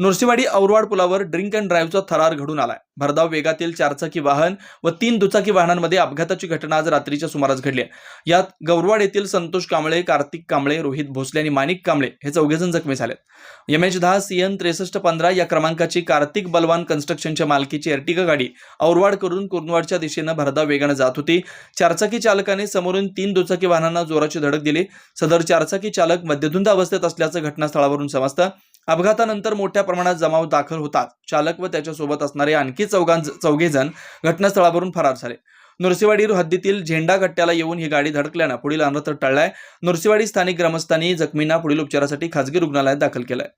नृसिंहवाडी औरवाड पुलावर drink and ड्राईव्हचा थरार घडून आलाय. भरधाव वेगातील चारचाकी वाहन व तीन दुचाकी वाहनांमध्ये अपघाताची घटना आज रात्रीच्या सुमारास घडली आहे. यात गौरवाड येथील संतोष कांबळे कार्तिक कांबळे रोहित भोसले आणि माणिक कांबळे हे चौघेजण जखमी झालेत. एम एच दहा सी एन त्रेसष्ट पंधरा या क्रमांकाची कार्तिक बलवान कन्स्ट्रक्शनच्या मालकीची एर्टिगा गाडी औरवाड करून कुर्नवाडच्या दिशेनं भरधाव वेगानं जात होती. चारचाकी चालकाने समोरून तीन दुचाकी वाहनांना जोराची धडक दिली. सदर चारचाकी चालक मद्यधुंद अवस्थेत असल्याचं घटनास्थळावरून समजतं. अपघातानंतर मोठ्या प्रमाणात जमाव दाखल होतात. चालक व त्याच्यासोबत असणारे आणखी चौघां चौघेजण घटनास्थळावरून फरार झाले. नृसिंहवाडी हद्दीतील झेंडा कट्ट्याला येऊन ही गाडी धडकल्यानं पुढील अनर्थ टळलाय. नृसिंहवाडी स्थानिक ग्रामस्थांनी जखमींना पुढील उपचारासाठी खासगी रुग्णालयात दाखल केलंय.